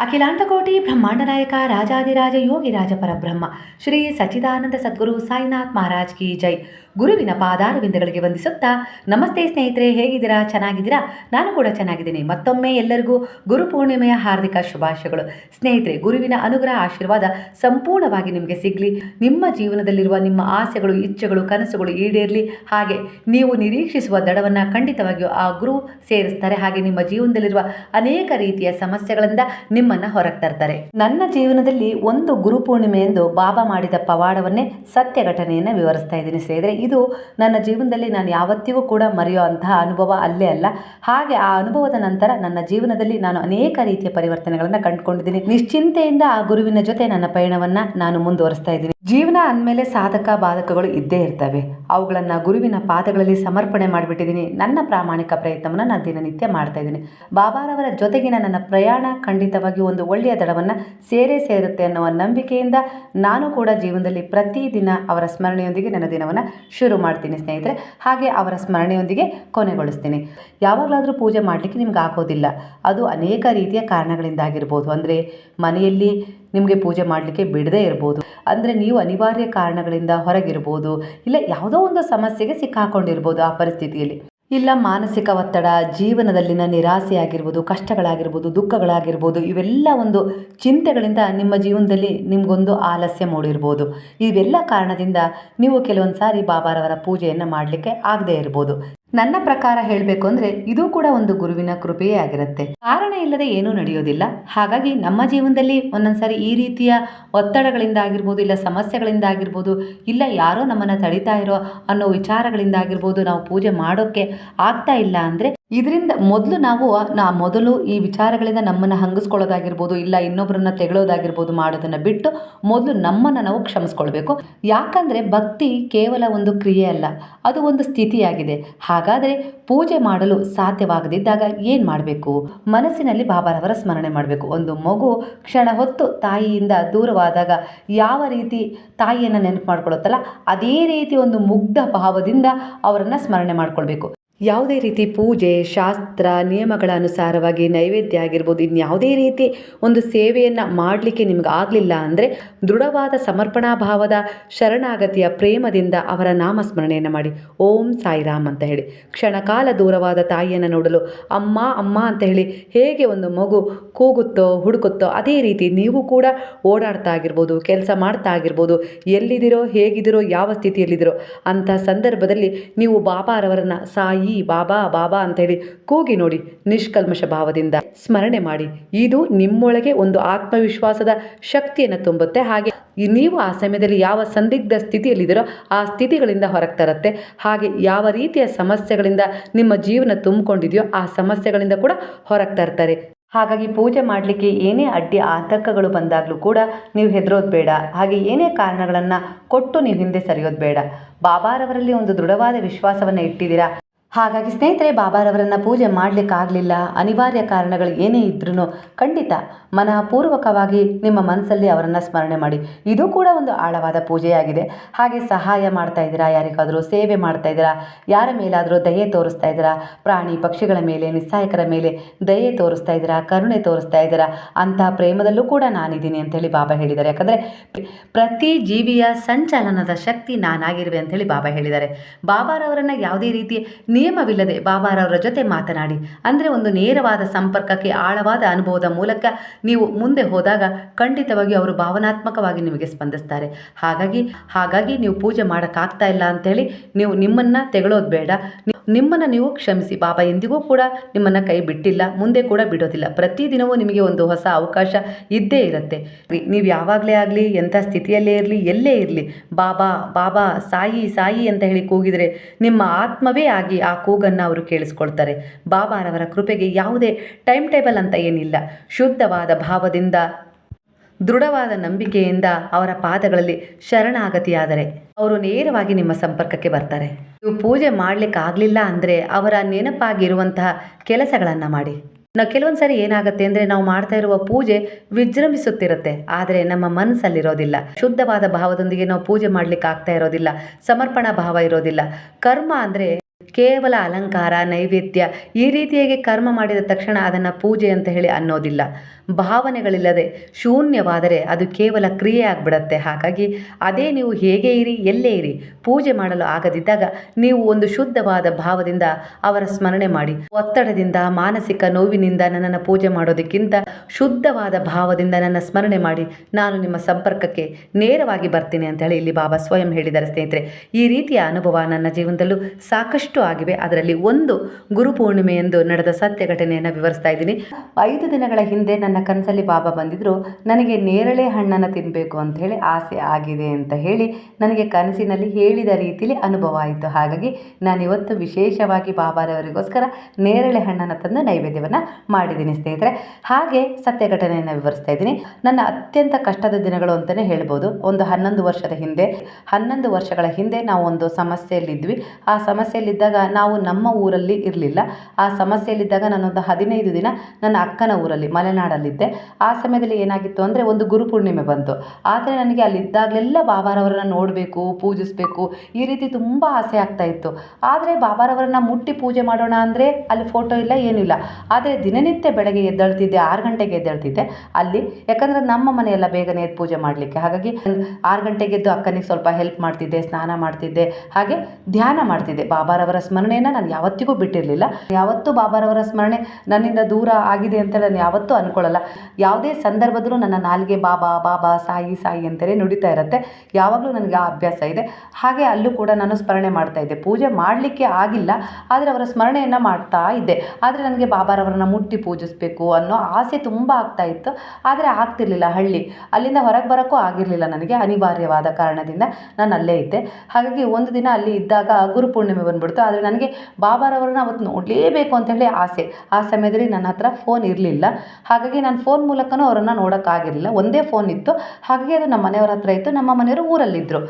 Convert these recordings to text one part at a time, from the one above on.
ಅಖಿಲಾಂಡಕೋಟಿ ಬ್ರಹ್ಮಾಂಡ ನಾಯಕ ರಾಜಾದಿರಾಜ ಯೋಗಿ ರಾಜ ಪರಬ್ರಹ್ಮ ಶ್ರೀ ಸಚ್ಚಿದಾನಂದ ಸದ್ಗುರು ಸಾಯಿನಾಥ್ ಮಹಾರಾಜ್ ಕಿ ಜೈ. ಗುರುವಿನ ಪಾದಾರವಿಂದಗಳಿಗೆ ವಂದಿಸುತ್ತಾ, ನಮಸ್ತೆ ಸ್ನೇಹಿತರೆ, ಹೇಗಿದ್ದೀರಾ? ಚೆನ್ನಾಗಿದ್ದೀರಾ? ನಾನು ಕೂಡ ಚೆನ್ನಾಗಿದ್ದೀನಿ. ಮತ್ತೊಮ್ಮೆ ಎಲ್ಲರಿಗೂ ಗುರು ಪೂರ್ಣಿಮೆಯ ಹಾರ್ದಿಕ ಶುಭಾಶಯಗಳು. ಸ್ನೇಹಿತರೆ, ಗುರುವಿನ ಅನುಗ್ರಹ, ಆಶೀರ್ವಾದ ಸಂಪೂರ್ಣವಾಗಿ ನಿಮಗೆ ಸಿಗಲಿ. ನಿಮ್ಮ ಜೀವನದಲ್ಲಿರುವ ನಿಮ್ಮ ಆಸೆಗಳು, ಇಚ್ಛೆಗಳು, ಕನಸುಗಳು ಈಡೇರಲಿ. ಹಾಗೆ ನೀವು ನಿರೀಕ್ಷಿಸುವ ದಡವನ್ನು ಖಂಡಿತವಾಗಿಯೂ ಆ ಗುರು ಸೇರಿಸ್ತಾರೆ. ಹಾಗೆ ನಿಮ್ಮ ಜೀವನದಲ್ಲಿರುವ ಅನೇಕ ರೀತಿಯ ಸಮಸ್ಯೆಗಳಿಂದ ನಿಮ್ಮನ್ನು ಹೊರಗೆ ತರ್ತಾರೆ ನನ್ನ ಜೀವನದಲ್ಲಿ ಒಂದು ಗುರು ಪೂರ್ಣಿಮೆ ಎಂದು ಬಾಬಾ ಮಾಡಿದ ಪವಾಡವನ್ನೇ ಸತ್ಯ ಘಟನೆಯನ್ನು ವಿವರಿಸ್ತಾ ಇದ್ದೀನಿ ಸ್ನೇಹಿತರೆ. ಇದು ನನ್ನ ಜೀವನದಲ್ಲಿ ನಾನು ಯಾವತ್ತಿಗೂ ಕೂಡ ಮರೆಯೋ ಅಂತಹ ಅನುಭವ ಅಲ್ಲೇ ಅಲ್ಲ. ಹಾಗೆ ಆ ಅನುಭವದ ನಂತರ ನನ್ನ ಜೀವನದಲ್ಲಿ ನಾನು ಅನೇಕ ರೀತಿಯ ಪರಿವರ್ತನೆಗಳನ್ನು ಕಂಡುಕೊಂಡಿದ್ದೀನಿ. ನಿಶ್ಚಿಂತೆಯಿಂದ ಆ ಗುರುವಿನ ಜೊತೆ ನನ್ನ ಪಯಣವನ್ನು ನಾನು ಮುಂದುವರಿಸ್ತಾ ಇದ್ದೀನಿ. ಜೀವನ ಅಂದಮೇಲೆ ಸಾಧಕ ಬಾಧಕಗಳು ಇದ್ದೇ ಇರ್ತವೆ. ಅವುಗಳನ್ನು ಗುರುವಿನ ಪಾದಗಳಲ್ಲಿ ಸಮರ್ಪಣೆ ಮಾಡಿಬಿಟ್ಟಿದ್ದೀನಿ. ನನ್ನ ಪ್ರಾಮಾಣಿಕ ಪ್ರಯತ್ನವನ್ನು ನಾನು ದಿನನಿತ್ಯ ಮಾಡ್ತಾ ಇದ್ದೀನಿ. ಬಾಬಾರವರ ಜೊತೆಗಿನ ನನ್ನ ಪ್ರಯಾಣ ಖಂಡಿತವಾಗಿ ಒಂದು ಒಳ್ಳೆಯ ದಡವನ್ನು ಸೇರೇ ಸೇರುತ್ತೆ ಅನ್ನುವ ನಂಬಿಕೆಯಿಂದ ನಾನು ಕೂಡ ಜೀವನದಲ್ಲಿ ಪ್ರತಿದಿನ ಅವರ ಸ್ಮರಣೆಯೊಂದಿಗೆ ನನ್ನ ದಿನವನ್ನು ಶುರು ಮಾಡ್ತೀನಿ ಸ್ನೇಹಿತರೆ. ಹಾಗೆ ಅವರ ಸ್ಮರಣೆಯೊಂದಿಗೆ ಕೊನೆಗೊಳಿಸ್ತೀನಿ. ಯಾವಾಗಲಾದರೂ ಪೂಜೆ ಮಾಡಲಿಕ್ಕೆ ನಿಮ್ಗೆ ಆಗೋದಿಲ್ಲ. ಅದು ಅನೇಕ ರೀತಿಯ ಕಾರಣಗಳಿಂದಾಗಿರ್ಬೋದು. ಅಂದರೆ ಮನೆಯಲ್ಲಿ ನಿಮಗೆ ಪೂಜೆ ಮಾಡಲಿಕ್ಕೆ ಬಿಡದೇ ಇರ್ಬೋದು. ಅಂದರೆ ನೀವು ಅನಿವಾರ್ಯ ಕಾರಣಗಳಿಂದ ಹೊರಗಿರ್ಬೋದು. ಇಲ್ಲ ಯಾವುದೋ ಒಂದು ಸಮಸ್ಯೆಗೆ ಸಿಕ್ಕಾಕೊಂಡಿರ್ಬೋದು ಆ ಪರಿಸ್ಥಿತಿಯಲ್ಲಿ. ಇಲ್ಲ ಮಾನಸಿಕ ಒತ್ತಡ, ಜೀವನದಲ್ಲಿನ ನಿರಾಸೆ ಆಗಿರ್ಬೋದು ಕಷ್ಟಗಳಾಗಿರ್ಬೋದು, ದುಃಖಗಳಾಗಿರ್ಬೋದು, ಇವೆಲ್ಲ ಒಂದು ಚಿಂತೆಗಳಿಂದ ನಿಮ್ಮ ಜೀವನದಲ್ಲಿ ನಿಮಗೊಂದು ಆಲಸ್ಯ ಮೂಡಿರ್ಬೋದು. ಇವೆಲ್ಲ ಕಾರಣದಿಂದ ನೀವು ಕೆಲವೊಂದು ಸಾರಿ ಬಾಬಾರವರ ಪೂಜೆಯನ್ನು ಮಾಡಲಿಕ್ಕೆ ಆಗದೇ ಇರ್ಬೋದು. ನನ್ನ ಪ್ರಕಾರ ಹೇಳಬೇಕು ಅಂದರೆ ಇದು ಕೂಡ ಒಂದು ಗುರುವಿನ ಕೃಪೆಯೇ ಆಗಿರುತ್ತೆ. ಕಾರಣ ಇಲ್ಲದೆ ಏನೂ ನಡೆಯೋದಿಲ್ಲ. ಹಾಗಾಗಿ ನಮ್ಮ ಜೀವನದಲ್ಲಿ ಒಂದೊಂದ್ಸರಿ ಈ ರೀತಿಯ ಒತ್ತಡಗಳಿಂದ ಆಗಿರ್ಬೋದು, ಇಲ್ಲ ಸಮಸ್ಯೆಗಳಿಂದ ಆಗಿರ್ಬೋದು, ಇಲ್ಲ ಯಾರೋ ನಮ್ಮನ್ನು ತಡಿತಾ ಇರೋ ಅನ್ನೋ ವಿಚಾರಗಳಿಂದ ಆಗಿರ್ಬೋದು ನಾವು ಪೂಜೆ ಮಾಡೋಕ್ಕೆ ಆಗ್ತಾ ಇಲ್ಲ ಅಂದರೆ ಇದರಿಂದ ಮೊದಲು ನಾವು, ನಾ ಮೊದಲು ಈ ವಿಚಾರಗಳಿಂದ ನಮ್ಮನ್ನು ಹಂಗಿಸ್ಕೊಳ್ಳೋದಾಗಿರ್ಬೋದು, ಇಲ್ಲ ಇನ್ನೊಬ್ಬರನ್ನ ತೆಗಳೋದಾಗಿರ್ಬೋದು ಮಾಡೋದನ್ನು ಬಿಟ್ಟು ಮೊದಲು ನಮ್ಮನ್ನು ನಾವು ಕ್ಷಮಿಸ್ಕೊಳ್ಬೇಕು. ಯಾಕಂದರೆ ಭಕ್ತಿ ಕೇವಲ ಒಂದು ಕ್ರಿಯೆ ಅಲ್ಲ, ಅದು ಒಂದು ಸ್ಥಿತಿಯಾಗಿದೆ. ಹಾಗಾದರೆ ಪೂಜೆ ಮಾಡಲು ಸಾಧ್ಯವಾಗದಿದ್ದಾಗ ಏನು ಮಾಡಬೇಕು? ಮನಸ್ಸಿನಲ್ಲಿ ಬಾಬಾರವರ ಸ್ಮರಣೆ ಮಾಡಬೇಕು. ಒಂದು ಮಗು ಕ್ಷಣ ಹೊತ್ತು ತಾಯಿಯಿಂದ ದೂರವಾದಾಗ ಯಾವ ರೀತಿ ತಾಯಿಯನ್ನು ನೆನಪು ಮಾಡ್ಕೊಳ್ಳುತ್ತಲ್ಲ, ಅದೇ ರೀತಿ ಒಂದು ಮುಗ್ಧ ಭಾವದಿಂದ ಅವರನ್ನು ಸ್ಮರಣೆ ಮಾಡ್ಕೊಳ್ಬೇಕು. ಯಾವುದೇ ರೀತಿ ಪೂಜೆ, ಶಾಸ್ತ್ರ, ನಿಯಮಗಳ ಅನುಸಾರವಾಗಿ ನೈವೇದ್ಯ ಆಗಿರ್ಬೋದು, ಇನ್ಯಾವುದೇ ರೀತಿ ಒಂದು ಸೇವೆಯನ್ನು ಮಾಡಲಿಕ್ಕೆ ನಿಮ್ಗೆ ಆಗಲಿಲ್ಲ ಅಂದರೆ ದೃಢವಾದ ಸಮರ್ಪಣಾ ಭಾವದ ಶರಣಾಗತಿಯ ಪ್ರೇಮದಿಂದ ಅವರ ನಾಮಸ್ಮರಣೆಯನ್ನು ಮಾಡಿ. ಓಂ ಸಾಯಿರಾಮ್ ಅಂತ ಹೇಳಿ. ಕ್ಷಣಕಾಲ ದೂರವಾದ ತಾಯಿಯನ್ನು ನೋಡಲು ಅಮ್ಮ ಅಮ್ಮ ಅಂತ ಹೇಳಿ ಹೇಗೆ ಒಂದು ಮಗು ಕೂಗುತ್ತೋ, ಹುಡುಕುತ್ತೋ ಅದೇ ರೀತಿ ನೀವು ಕೂಡ ಓಡಾಡ್ತಾ ಆಗಿರ್ಬೋದು, ಕೆಲಸ ಮಾಡ್ತಾ ಆಗಿರ್ಬೋದು ಎಲ್ಲಿದ್ದೀರೋ ಹೇಗಿದ್ದೀರೋ ಯಾವ ಸ್ಥಿತಿಯಲ್ಲಿದ್ದೀರೋ ಅಂಥ ಸಂದರ್ಭದಲ್ಲಿ ನೀವು ಬಾಬಾರವರನ್ನು ಸಾಯಿ ಬಾಬಾ ಬಾಬಾ ಅಂತೇಳಿ ಕೂಗಿ ನೋಡಿ ನಿಷ್ಕಲ್ಮಶ ಭಾವದಿಂದ ಸ್ಮರಣೆ ಮಾಡಿ. ಇದು ನಿಮ್ಮೊಳಗೆ ಒಂದು ಆತ್ಮವಿಶ್ವಾಸದ ಶಕ್ತಿಯನ್ನು ತುಂಬುತ್ತೆ. ಹಾಗೆ ನೀವು ಆ ಸಮಯದಲ್ಲಿ ಯಾವ ಸಂದಿಗ್ಧ ಸ್ಥಿತಿಯಲ್ಲಿದ್ದೀರೋ ಆ ಸ್ಥಿತಿಗಳಿಂದ ಹೊರಗೆ ತರುತ್ತೆ. ಹಾಗೆ ಯಾವ ರೀತಿಯ ಸಮಸ್ಯೆಗಳಿಂದ ನಿಮ್ಮ ಜೀವನ ತುಂಬಿಕೊಂಡಿದೆಯೋ ಆ ಸಮಸ್ಯೆಗಳಿಂದ ಕೂಡ ಹೊರಗೆ ತರ್ತಾರೆ. ಹಾಗಾಗಿ ಪೂಜೆ ಮಾಡಲಿಕ್ಕೆ ಏನೇ ಅಡ್ಡಿ ಆತಂಕಗಳು ಬಂದಾಗಲೂ ಕೂಡ ನೀವು ಹೆದರೋದು ಬೇಡ. ಹಾಗೆ ಏನೇ ಕಾರಣಗಳನ್ನು ಕೊಟ್ಟು ನೀವು ಹಿಂದೆ ಸರಿಯೋದು ಬೇಡ. ಬಾಬಾರವರಲ್ಲಿ ಒಂದು ದೃಢವಾದ ವಿಶ್ವಾಸವನ್ನು ಇಟ್ಟಿದ್ದೀರಾ? ಹಾಗಾಗಿ ಸ್ನೇಹಿತರೆ, ಬಾಬಾರವರನ್ನು ಪೂಜೆ ಮಾಡಲಿಕ್ಕಾಗಲಿಲ್ಲ. ಅನಿವಾರ್ಯ ಕಾರಣಗಳು ಏನೇ ಇದ್ರೂ ಖಂಡಿತ ಮನಃಪೂರ್ವಕವಾಗಿ ನಿಮ್ಮ ಮನಸ್ಸಲ್ಲಿ ಅವರನ್ನು ಸ್ಮರಣೆ ಮಾಡಿ. ಇದು ಕೂಡ ಒಂದು ಆಳವಾದ ಪೂಜೆಯಾಗಿದೆ. ಹಾಗೆ ಸಹಾಯ ಮಾಡ್ತಾ ಇದ್ದೀರಾ? ಯಾರಿಗಾದರೂ ಸೇವೆ ಮಾಡ್ತಾ ಇದ್ದೀರಾ? ಯಾರ ಮೇಲಾದರೂ ದಯೆ ತೋರಿಸ್ತಾ ಇದ್ದೀರಾ? ಪ್ರಾಣಿ ಪಕ್ಷಿಗಳ ಮೇಲೆ, ನಿಸ್ಸಾಯಕರ ಮೇಲೆ ದಯೆ ತೋರಿಸ್ತಾ ಇದ್ದೀರಾ? ಕರುಣೆ ತೋರಿಸ್ತಾ ಇದ್ದೀರಾ? ಅಂತಹ ಪ್ರೇಮದಲ್ಲೂ ಕೂಡ ನಾನಿದ್ದೀನಿ ಅಂಥೇಳಿ ಬಾಬಾ ಹೇಳಿದ್ದಾರೆ. ಯಾಕಂದರೆ ಪ್ರತಿ ಜೀವಿಯ ಸಂಚಲನದ ಶಕ್ತಿ ನಾನಾಗಿರುವೆ ಅಂಥೇಳಿ ಬಾಬಾ ಹೇಳಿದ್ದಾರೆ. ಬಾಬಾರವರನ್ನು ಯಾವುದೇ ರೀತಿ ನಿಯಮವಿಲ್ಲದೆ ಬಾಬಾರವರ ಜೊತೆ ಮಾತನಾಡಿ. ಅಂದರೆ ಒಂದು ನೇರವಾದ ಸಂಪರ್ಕಕ್ಕೆ ಆಳವಾದ ಅನುಭವದ ಮೂಲಕ ನೀವು ಮುಂದೆ ಹೋದಾಗ ಖಂಡಿತವಾಗಿ ಅವರು ಭಾವನಾತ್ಮಕವಾಗಿ ನಿಮಗೆ ಸ್ಪಂದಿಸ್ತಾರೆ. ಹಾಗಾಗಿ ಹಾಗಾಗಿ ನೀವು ಪೂಜೆ ಮಾಡೋಕ್ಕಾಗ್ತಾ ಇಲ್ಲ ಅಂಥೇಳಿ ನೀವು ನಿಮ್ಮನ್ನು ತೆಗಳೋದು ಬೇಡ. ನಿಮ್ಮನ್ನು ನೀವು ಕ್ಷಮಿಸಿ. ಬಾಬಾ ಎಂದಿಗೂ ಕೂಡ ನಿಮ್ಮನ್ನು ಕೈ ಬಿಟ್ಟಿಲ್ಲ, ಮುಂದೆ ಕೂಡ ಬಿಡೋದಿಲ್ಲ. ಪ್ರತಿದಿನವೂ ನಿಮಗೆ ಒಂದು ಹೊಸ ಅವಕಾಶ ಇದ್ದೇ ಇರುತ್ತೆ. ನೀವು ಯಾವಾಗಲೇ ಆಗಲಿ, ಎಂಥ ಸ್ಥಿತಿಯಲ್ಲೇ ಇರಲಿ, ಎಲ್ಲೇ ಇರಲಿ, ಬಾಬಾ ಬಾಬಾ, ಸಾಯಿ ಸಾಯಿ ಅಂತ ಹೇಳಿ ಕೂಗಿದರೆ ನಿಮ್ಮ ಆತ್ಮವೇ ಆಗಿ ಕೂಗನ್ನು ಅವರು ಕೇಳಿಸ್ಕೊಳ್ತಾರೆ. ಬಾಬಾರವರ ಕೃಪೆಗೆ ಯಾವುದೇ ಟೈಮ್ ಟೇಬಲ್ ಅಂತ ಏನಿಲ್ಲ. ಶುದ್ಧವಾದ ಭಾವದಿಂದ, ದೃಢವಾದ ನಂಬಿಕೆಯಿಂದ ಅವರ ಪಾದಗಳಲ್ಲಿ ಶರಣಾಗತಿಯಾದರೆ ಅವರು ನೇರವಾಗಿ ನಿಮ್ಮ ಸಂಪರ್ಕಕ್ಕೆ ಬರ್ತಾರೆ. ನೀವು ಪೂಜೆ ಮಾಡಲಿಕ್ಕೆ ಆಗಲಿಲ್ಲ ಅಂದರೆ ಅವರ ನೆನಪಾಗಿರುವಂತಹ ಕೆಲಸಗಳನ್ನು ಮಾಡಿ. ನಾವು ಕೆಲವೊಂದು ಸಾರಿ ಏನಾಗುತ್ತೆ ಅಂದರೆ ನಾವು ಮಾಡ್ತಾ ಇರುವ ಪೂಜೆ ವಿಜೃಂಭಿಸುತ್ತಿರುತ್ತೆ. ಆದರೆ ನಮ್ಮ ಮನಸ್ಸಲ್ಲಿರೋದಿಲ್ಲ. ಶುದ್ಧವಾದ ಭಾವದೊಂದಿಗೆ ನಾವು ಪೂಜೆ ಮಾಡಲಿಕ್ಕೆ ಆಗ್ತಾ ಇರೋದಿಲ್ಲ. ಸಮರ್ಪಣಾ ಭಾವ ಇರೋದಿಲ್ಲ. ಕರ್ಮ ಅಂದರೆ ಕೇವಲ ಅಲಂಕಾರ ನೈವೇದ್ಯ ಈ ರೀತಿಯಾಗಿ ಕರ್ಮ ಮಾಡಿದ ತಕ್ಷಣ ಅದನ್ನು ಪೂಜೆ ಅಂತ ಹೇಳಿ ಅನ್ನೋದಿಲ್ಲ. ಭಾವನೆಗಳಿಲ್ಲದೆ ಶೂನ್ಯವಾದರೆ ಅದು ಕೇವಲ ಕ್ರಿಯೆ ಆಗಿಬಿಡತ್ತೆ ಹಾಗಾಗಿ ಅದೇ ನೀವು ಹೇಗೆ ಇರಿ, ಎಲ್ಲೇ ಇರಿ, ಪೂಜೆ ಮಾಡಲು ಆಗದಿದ್ದಾಗ ನೀವು ಒಂದು ಶುದ್ಧವಾದ ಭಾವದಿಂದ ಅವರ ಸ್ಮರಣೆ ಮಾಡಿ. ಒತ್ತಡದಿಂದ, ಮಾನಸಿಕ ನೋವಿನಿಂದ ನನ್ನನ್ನು ಪೂಜೆ ಮಾಡೋದಕ್ಕಿಂತ ಶುದ್ಧವಾದ ಭಾವದಿಂದ ನನ್ನ ಸ್ಮರಣೆ ಮಾಡಿ ನಾನು ನಿಮ್ಮ ಸಂಪರ್ಕಕ್ಕೆ ನೇರವಾಗಿ ಬರ್ತೀನಿ ಅಂತ ಹೇಳಿ ಇಲ್ಲಿ ಬಾಬಾ ಸ್ವಯಂ ಹೇಳಿದ್ದಾರೆ ಸ್ನೇಹಿತರೆ. ಈ ರೀತಿಯ ಅನುಭವ ನನ್ನ ಜೀವನದಲ್ಲೂ ಸಾಕಷ್ಟು ಆಗಿವೆ. ಅದರಲ್ಲಿ ಒಂದು ಗುರು ಪೂರ್ಣಿಮೆಯಂದು ನಡೆದ ಸತ್ಯ ಘಟನೆಯನ್ನು ವಿವರಿಸ್ತಾ ಇದ್ದೀನಿ. ಐದು ದಿನಗಳ ಹಿಂದೆ ನನ್ನ ಕನಸಲ್ಲಿ ಬಾಬಾ ಬಂದಿದ್ದರು ನನಗೆ ನೇರಳೆ ಹಣ್ಣನ್ನು ತಿನ್ನಬೇಕು ಅಂತ ಹೇಳಿ ಆಸೆ ಆಗಿದೆ ಅಂತ ಹೇಳಿ ನನಗೆ ಕನಸಿನಲ್ಲಿ ಹೇಳಿದ ರೀತಿಯಲ್ಲಿ ಅನುಭವ ಆಯಿತು. ಹಾಗಾಗಿ ನಾನು ಇವತ್ತು ವಿಶೇಷವಾಗಿ ಬಾಬಾರವರಿಗೋಸ್ಕರ ನೇರಳೆ ಹಣ್ಣನ್ನು ತಂದು ನೈವೇದ್ಯವನ್ನು ಮಾಡಿದ್ದೀನಿ ಸ್ನೇಹಿತರೆ. ಹಾಗೆ ಸತ್ಯ ಘಟನೆಯನ್ನು ವಿವರಿಸ್ತಾ ಇದ್ದೀನಿ. ನನ್ನ ಅತ್ಯಂತ ಕಷ್ಟದ ದಿನಗಳು ಅಂತಲೇ ಹೇಳ್ಬೋದು. ಒಂದು ಹನ್ನೊಂದು ವರ್ಷದ ಹಿಂದೆ, ಹನ್ನೊಂದು ವರ್ಷಗಳ ಹಿಂದೆ ನಾವು ಒಂದು ಸಮಸ್ಯೆಯಲ್ಲಿದ್ವಿ. ಆ ಸಮಸ್ಯೆಯಲ್ಲಿದ್ದಾಗ ನಾವು ನಮ್ಮ ಊರಲ್ಲಿ ಇರಲಿಲ್ಲ. ಆ ಸಮಸ್ಯೆಯಲ್ಲಿದ್ದಾಗ ನಾನೊಂದು ಹದಿನೈದು ದಿನ ನನ್ನ ಅಕ್ಕನ ಊರಲ್ಲಿ ಮಲೆನಾಡಲ್ಲಿದ್ದೆ ಆ ಸಮಯದಲ್ಲಿ ಏನಾಗಿತ್ತು ಅಂದರೆ ಒಂದು ಗುರುಪೂರ್ಣಿಮೆ ಬಂತು. ಆದರೆ ನನಗೆ ಅಲ್ಲಿದ್ದಾಗಲೆಲ್ಲ ಬಾಬಾರವರನ್ನ ನೋಡಬೇಕು, ಪೂಜಿಸಬೇಕು, ಈ ರೀತಿ ತುಂಬ ಆಸೆ ಆಗ್ತಾ ಇತ್ತು. ಆದರೆ ಬಾಬಾರವರನ್ನ ಮುಟ್ಟಿ ಪೂಜೆ ಮಾಡೋಣ ಅಂದರೆ ಅಲ್ಲಿ ಫೋಟೋ ಇಲ್ಲ ಏನಿಲ್ಲ ಆದರೆ ದಿನನಿತ್ಯ ಬೆಳಗ್ಗೆ ಎದ್ದೇಳ್ತಿದ್ದೆ, ಆರು ಗಂಟೆಗೆ ಎದ್ದೇಳ್ತಿದ್ದೆ. ಅಲ್ಲಿ ಯಾಕಂದರೆ ನಮ್ಮ ಮನೆಯೆಲ್ಲ ಬೇಗನೆ ಎದ್ದು ಪೂಜೆ ಮಾಡಲಿಕ್ಕೆ. ಹಾಗಾಗಿ ಆರು ಗಂಟೆಗೆ ಎದ್ದು ಅಕ್ಕನಿಗೆ ಸ್ವಲ್ಪ ಹೆಲ್ಪ್ ಮಾಡ್ತಿದ್ದೆ, ಸ್ನಾನ ಮಾಡ್ತಿದ್ದೆ. ಹಾಗೆ ಧ್ಯಾನ ಮಾಡ್ತಿದ್ದೆ. ಬಾಬಾರವರ ಸ್ಮರಣೆಯನ್ನು ನಾನು ಯಾವತ್ತಿಗೂ ಬಿಟ್ಟಿರಲಿಲ್ಲ. ಯಾವತ್ತೂ ಬಾಬಾರವರ ಸ್ಮರಣೆ ನನ್ನಿಂದ ದೂರ ಆಗಿದೆ ಅಂತ ನಾನು ಯಾವತ್ತೂ ಯಾವುದೇ ಸಂದರ್ಭದಲ್ಲೂ ನನ್ನ ನಾಲ್ಗೆ ಬಾಬಾ ಬಾಬಾ ಸಾಯಿ ಸಾಯಿ ಅಂತಲೇ ನುಡಿತಾ ಇರುತ್ತೆ. ಯಾವಾಗಲೂ ನನಗೆ ಆ ಅಭ್ಯಾಸ ಇದೆ. ಹಾಗೆ ಅಲ್ಲೂ ಕೂಡ ನಾನು ಸ್ಮರಣೆ ಮಾಡ್ತಾ ಇದ್ದೆ. ಪೂಜೆ ಮಾಡಲಿಕ್ಕೆ ಆಗಿಲ್ಲ, ಆದರೆ ಅವರ ಸ್ಮರಣೆಯನ್ನು ಮಾಡ್ತಾ ಇದ್ದೆ. ಆದರೆ ನನಗೆ ಬಾಬಾರವರನ್ನ ಮುಟ್ಟಿ ಪೂಜಿಸಬೇಕು ಅನ್ನೋ ಆಸೆ ತುಂಬ ಆಗ್ತಾ ಇತ್ತು. ಆದರೆ ಆಗ್ತಿರ್ಲಿಲ್ಲ ಹಳ್ಳಿ. ಅಲ್ಲಿಂದ ಹೊರಗೆ ಬರೋಕ್ಕೂ ಆಗಿರಲಿಲ್ಲ ನನಗೆ ಅನಿವಾರ್ಯವಾದ ಕಾರಣದಿಂದ. ನಾನು ಅಲ್ಲೇ ಇದ್ದೆ. ಹಾಗಾಗಿ ಒಂದು ದಿನ ಅಲ್ಲಿ ಇದ್ದಾಗ ಗುರುಪೂರ್ಣಿಮೆ ಬಂದ್ಬಿಡ್ತು. ಆದರೆ ನನಗೆ ಬಾಬಾರವರನ್ನ ಅವತ್ತು ನೋಡಲೇಬೇಕು ಅಂತ ಹೇಳಿ ಆಸೆ. ಆ ಸಮಯದಲ್ಲಿ ನನ್ನ ಹತ್ರ ಫೋನ್ ಇರಲಿಲ್ಲ. ಹಾಗಾಗಿ ನಾನು ಫೋನ್ ಮೂಲಕನೂ ಅವರನ್ನು ನೋಡೋಕ್ಕಾಗಿರಲಿಲ್ಲ. ಒಂದೇ ಫೋನ್ ಇತ್ತು. ಹಾಗಾಗಿ ಅದು ನಮ್ಮ ಮನೆಯವ್ರ ಹತ್ರ ಇತ್ತು. ನಮ್ಮ ಮನೆಯವರು ಊರಲ್ಲಿದ್ದರು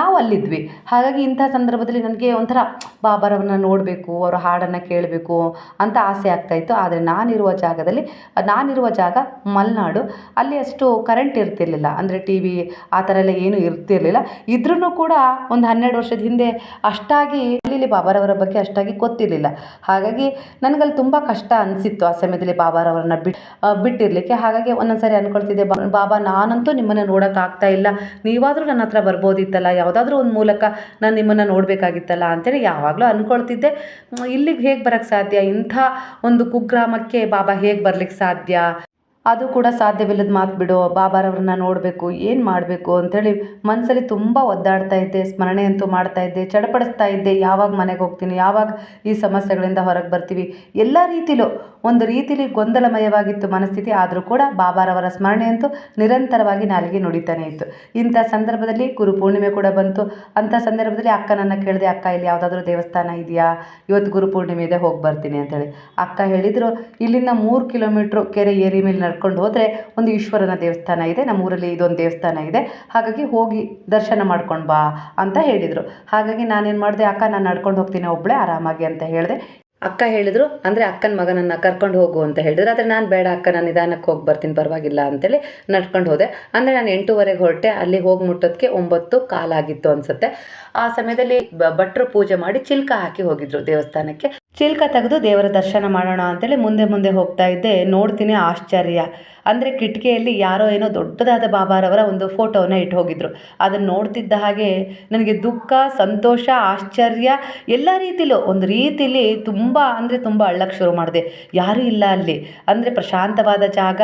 ನಾವು ಅಲ್ಲಿದ್ವಿ. ಹಾಗಾಗಿ ಇಂಥ ಸಂದರ್ಭದಲ್ಲಿ ನನಗೆ ಒಂಥರ ಬಾಬಾರವ್ರನ್ನ ನೋಡಬೇಕು, ಅವರ ಹಾಡನ್ನು ಕೇಳಬೇಕು ಅಂತ ಆಸೆ ಆಗ್ತಾಯಿತ್ತು ಆದರೆ ನಾನಿರುವ ಜಾಗದಲ್ಲಿ, ನಾನಿರುವ ಜಾಗ ಮಲೆನಾಡು. ಅಲ್ಲಿ ಅಷ್ಟು ಕರೆಂಟ್ ಇರ್ತಿರ್ಲಿಲ್ಲ. ಅಂದರೆ ಟಿ ವಿ ಆ ಥರ ಎಲ್ಲ ಏನೂ ಇರ್ತಿರ್ಲಿಲ್ಲ. ಇದ್ರೂ ಕೂಡ ಒಂದು ಹನ್ನೆರಡು ವರ್ಷದ ಹಿಂದೆ ಅಷ್ಟಾಗಿ ಇಲ್ಲಿ ಬಾಬಾರವರ ಬಗ್ಗೆ ಅಷ್ಟಾಗಿ ಗೊತ್ತಿರಲಿಲ್ಲ. ಹಾಗಾಗಿ ನನಗಲ್ಲಿ ತುಂಬ ಕಷ್ಟ ಅನಿಸಿತ್ತು ಆ ಸಮಯದಲ್ಲಿ ಬಾಬಾರವರನ್ನ ಬಿಟ್ಟು ಬಿಟ್ಟಿರಲಿಕ್ಕೆ ಹಾಗಾಗಿ ಒಂದೊಂದು ಸರಿ ಅಂದ್ಕೊಳ್ತಿದ್ದೆ ಬಾ, ಬಾಬಾ ನಾನಂತೂ ನಿಮ್ಮನ್ನು ನೋಡೋಕ್ಕಾಗ್ತಾ ಇಲ್ಲ. ನೀವಾದರೂ ನನ್ನ ಹತ್ರ ಬರ್ಬೋದಿತ್ತಲ್ಲ, ಯಾವುದಾದ್ರೂ ಒಂದು ಮೂಲಕ ನಾನು ನಿಮ್ಮನ್ನು ನೋಡಬೇಕಾಗಿತ್ತಲ್ಲ ಅಂತೇಳಿ ಯಾವಾಗಲೂ ಅಂದ್ಕೊಳ್ತಿದ್ದೆ ಇಲ್ಲಿಗೆ ಹೇಗೆ ಬರೋಕ್ಕೆ ಸಾಧ್ಯ? ಇಂಥ ಒಂದು ಕುಗ್ರಾಮಕ್ಕೆ ಬಾಬಾ ಹೇಗೆ ಬರ್ಲಿಕ್ಕೆ ಸಾಧ್ಯ? ಅದು ಕೂಡ ಸಾಧ್ಯವಿಲ್ಲದ ಮಾತು ಬಿಡು, ಬಾಬಾರವ್ರನ್ನ ನೋಡಬೇಕು, ಏನು ಮಾಡಬೇಕು ಅಂಥೇಳಿ ಮನಸ್ಸಲ್ಲಿ ತುಂಬ ಒದ್ದಾಡ್ತಾ ಇದ್ದೆ, ಸ್ಮರಣೆ ಅಂತೂ ಮಾಡ್ತಾ ಇದ್ದೆ, ಚಡಪಡಿಸ್ತಾ ಇದ್ದೆ, ಯಾವಾಗ ಮನೆಗೆ ಹೋಗ್ತೀನಿ, ಯಾವಾಗ ಈ ಸಮಸ್ಯೆಗಳಿಂದ ಹೊರಗೆ ಬರ್ತೀವಿ. ಎಲ್ಲ ರೀತಿಲೂ ಒಂದು ರೀತಿಲಿ ಗೊಂದಲಮಯವಾಗಿತ್ತು ಮನಸ್ಥಿತಿ, ಆದರೂ ಕೂಡ ಬಾಬಾರವರ ಸ್ಮರಣೆ ಅಂತೂ ನಿರಂತರವಾಗಿ ನಾಲಿಗೆ ನುಡಿತಾನೆ ಇತ್ತು. ಇಂಥ ಸಂದರ್ಭದಲ್ಲಿ ಗುರು ಪೂರ್ಣಿಮೆ ಕೂಡ ಬಂತು. ಅಂಥ ಸಂದರ್ಭದಲ್ಲಿ ಅಕ್ಕ ನನ್ನ ಕೇಳಿದೆ, ಅಕ್ಕ, ಇಲ್ಲಿ ಯಾವುದಾದ್ರೂ ದೇವಸ್ಥಾನ ಇದೆಯಾ? ಇವತ್ತು ಗುರು ಪೂರ್ಣಿಮೆ ಇದೆ ಹೋಗಿ ಬರ್ತೀನಿ ಅಂತೇಳಿ. ಅಕ್ಕ ಹೇಳಿದರು, ಇಲ್ಲಿಂದ ಮೂರು ಕಿಲೋಮೀಟ್ರು ಕೆರೆ ಏರಿ ಮೇಲೆ ನಡ್ಕೊಂಡು ಹೋದರೆ ಒಂದು ಈಶ್ವರನ ದೇವಸ್ಥಾನ ಇದೆ ನಮ್ಮ ಊರಲ್ಲಿ ಇದೊಂದು ದೇವಸ್ಥಾನ ಇದೆ. ಹಾಗಾಗಿ ಹೋಗಿ ದರ್ಶನ ಮಾಡ್ಕೊಂಡು ಬಾ ಅಂತ ಹೇಳಿದರು. ಹಾಗಾಗಿ ನಾನೇನು ಮಾಡಿದೆ, ಅಕ್ಕ, ನಾನು ನಡ್ಕೊಂಡು ಹೋಗ್ತೀನಿ ಒಬ್ಬಳೆ ಆರಾಮಾಗಿ ಅಂತ ಹೇಳಿದೆ. ಅಕ್ಕ ಹೇಳಿದರು, ಅಂದರೆ ಅಕ್ಕನ ಮಗನನ್ನು ಕರ್ಕೊಂಡು ಹೋಗು ಅಂತ ಹೇಳಿದ್ರು. ಆದರೆ ನಾನು ಬೇಡ, ಅಕ್ಕ, ನಾನು ನಿಧಾನಕ್ಕೆ ಹೋಗಿ ಬರ್ತೀನಿ, ಪರವಾಗಿಲ್ಲ ಅಂತೇಳಿ ನಡ್ಕೊಂಡು ಹೋದೆ. ಅಂದರೆ ನಾನು ಎಂಟೂವರೆಗೆ ಹೊರಟೆ, ಅಲ್ಲಿ ಹೋಗಿ ಮುಟ್ಟೋದಕ್ಕೆ ಒಂಬತ್ತು ಕಾಲಾಗಿತ್ತು ಅನಿಸುತ್ತೆ. ಆ ಸಮಯದಲ್ಲಿ ಭಟ್ರು ಪೂಜೆ ಮಾಡಿ ಚಿಲ್ಕ ಹಾಕಿ ಹೋಗಿದ್ರು ದೇವಸ್ಥಾನಕ್ಕೆ. ಚಿಲ್ಕ ತೆಗೆದು ದೇವರ ದರ್ಶನ ಮಾಡೋಣ ಅಂತೇಳಿ ಮುಂದೆ ಮುಂದೆ ಹೋಗ್ತಾ ಇದ್ದೆ. ನೋಡ್ತೀನಿ ಆಶ್ಚರ್ಯ. ಅಂದರೆ ಕಿಟಕಿಯಲ್ಲಿ ಯಾರೋ ಏನೋ ದೊಡ್ಡದಾದ ಬಾಬಾರವರ ಒಂದು ಫೋಟೋವನ್ನು ಇಟ್ಟು ಹೋಗಿದ್ರು ಅದನ್ನು ನೋಡ್ತಿದ್ದ ಹಾಗೆ ನನಗೆ ದುಃಖ, ಸಂತೋಷ, ಆಶ್ಚರ್ಯ ಎಲ್ಲ ರೀತಿಲೂ ಒಂದು ರೀತಿಲಿ ತುಂಬ ಅಂದರೆ ತುಂಬ ಅಳ್ಳಕ್ಕೆ ಶುರು ಮಾಡಿದೆ. ಯಾರೂ ಇಲ್ಲ ಅಲ್ಲಿ. ಅಂದರೆ ಪ್ರಶಾಂತವಾದ ಜಾಗ,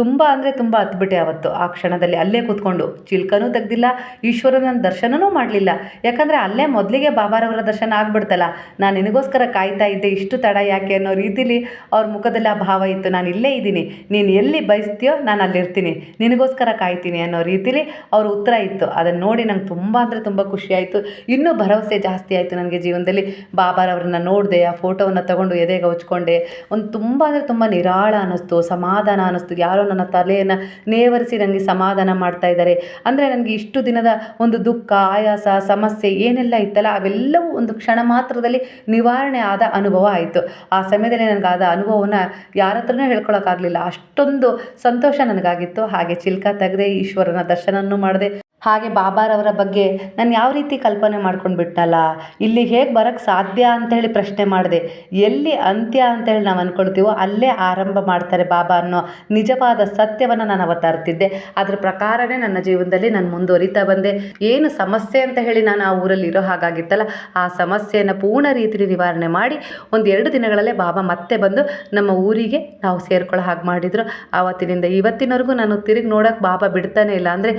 ತುಂಬ ಅಂದರೆ ತುಂಬ ಹತ್ಬಿಟ್ಟೆ ಅವತ್ತು. ಆ ಕ್ಷಣದಲ್ಲಿ ಅಲ್ಲೇ ಕೂತ್ಕೊಂಡು ಚಿಲ್ಕನೂ ತೆಗ್ದಿಲ್ಲ, ಈಶ್ವರನ ದರ್ಶನನೂ ಮಾಡಲಿಲ್ಲ. ಯಾಕಂದರೆ ಅಲ್ಲೇ ಮೊದಲಿಗೆ ಬಾಬಾರವರ ದರ್ಶನ ಆಗ್ಬಿಡ್ತಲ್ಲ. ನಾನು ನಿನಗೋಸ್ಕರ ಕಾಯ್ತಾ ಇದ್ದೆ, ಇಷ್ಟು ತಡ ಯಾಕೆ ಅನ್ನೋ ರೀತಿಲಿ ಅವ್ರ ಮುಖದಲ್ಲಿ ಆ ಭಾವ ಇತ್ತು. ನಾನು ಇಲ್ಲೇ ಇದ್ದೀನಿ. ನೀನು ಎಲ್ಲಿ ಬಯಸ್ತೀಯೋ ನಾನು ಅಲ್ಲಿರ್ತೀನಿ. ನಿನಗೋಸ್ಕರ ಕಾಯ್ತೀನಿ ಅನ್ನೋ ರೀತಿಲಿ ಅವ್ರ ಉತ್ತರ ಇತ್ತು. ಅದನ್ನು ನೋಡಿ ನಂಗೆ ತುಂಬ ಅಂದರೆ ತುಂಬ ಖುಷಿಯಾಯಿತು ಇನ್ನೂ ಭರವಸೆ ಜಾಸ್ತಿ ಆಯಿತು ನನಗೆ ಜೀವನದಲ್ಲಿ. ಬಾಬಾರವ್ರನ್ನ ನೋಡಿದೆ, ಆ ಫೋಟೋವನ್ನು ತಗೊಂಡು ಎದೆಗೆ ಹಚ್ಕೊಂಡೆ ಒಂದು ತುಂಬ ಅಂದರೆ ತುಂಬ ನಿರಾಳ ಅನ್ನಿಸ್ತು, ಸಮಾಧಾನ ಅನ್ನಿಸ್ತು. ಯಾರೋ ನನ್ನ ತಲೆಯನ್ನು ನೇವರಿಸಿ ನನಗೆ ಸಮಾಧಾನ ಮಾಡ್ತಾ ಇದ್ದಾರೆ ಅಂದರೆ ನನಗೆ ಇಷ್ಟು ದಿನದ ಒಂದು ದುಃಖ, ಆಯಾಸ, ಸಮಸ್ಯೆ ಏನೆಲ್ಲ ಇತ್ತಲ್ಲ, ಅವೆಲ್ಲವೂ ಒಂದು ಕ್ಷಣ ಮಾತ್ರದಲ್ಲಿ ನಿವಾರಣೆ ಆದ ಅನುಭವ ಆಯಿತು. ಆ ಸಮಯದಲ್ಲಿ ನನಗಾದ ಅನುಭವವನ್ನು ಯಾರ ಹತ್ರನೂ ಹೇಳ್ಕೊಳಕ್ಕಾಗಲಿಲ್ಲ ಅಷ್ಟೊಂದು ಸಂತೋಷ ನನಗಾಗಿತ್ತು. ಹಾಗೆ ಚಿಲ್ಕ ತೆಗೆದೆ ಈಶ್ವರನ ದರ್ಶನನೂ ಮಾಡಿದೆ. ಹಾಗೆ ಬಾಬಾರವರ ಬಗ್ಗೆ ನಾನು ಯಾವ ರೀತಿ ಕಲ್ಪನೆ ಮಾಡ್ಕೊಂಡು ಬಿಟ್ಟಲ್ಲ? ಇಲ್ಲಿ ಹೇಗೆ ಬರೋಕ್ಕೆ ಸಾಧ್ಯ ಅಂತೇಳಿ ಪ್ರಶ್ನೆ ಮಾಡಿದೆ. ಎಲ್ಲಿ ಅಂತ್ಯ ಅಂತೇಳಿ ನಾವು ಅಂದ್ಕೊಳ್ತೀವೋ ಅಲ್ಲೇ ಆರಂಭ ಮಾಡ್ತಾರೆ ಬಾಬಾ ಅನ್ನೋ ನಿಜವಾದ ಸತ್ಯವನ್ನು ನಾನು ಅವತ್ತು ಅರ್ತಿದ್ದೆ ಅದ್ರ ಪ್ರಕಾರನೇ ನನ್ನ ಜೀವನದಲ್ಲಿ ನಾನು ಮುಂದುವರಿತಾ ಬಂದೆ. ಏನು ಸಮಸ್ಯೆ ಅಂತ ಹೇಳಿ ನಾನು ಆ ಊರಲ್ಲಿ ಇರೋ ಹಾಗಾಗಿತ್ತಲ್ಲ, ಆ ಸಮಸ್ಯೆಯನ್ನು ಪೂರ್ಣ ರೀತಿಯಲ್ಲಿ ನಿವಾರಣೆ ಮಾಡಿ ಒಂದು ಎರಡು ದಿನಗಳಲ್ಲೇ ಬಾಬಾ ಮತ್ತೆ ಬಂದು ನಮ್ಮ ಊರಿಗೆ ನಾವು ಸೇರ್ಕೊಳ್ಳೋ ಹಾಗೆ ಮಾಡಿದರು. ಆವತ್ತಿನಿಂದ ಇವತ್ತಿನವರೆಗೂ ನಾನು ತಿರುಗಿ ನೋಡೋಕೆ ಬಾಬಾ ಬಿಡ್ತಾನೆ ಇಲ್ಲ ಅಂದರೆ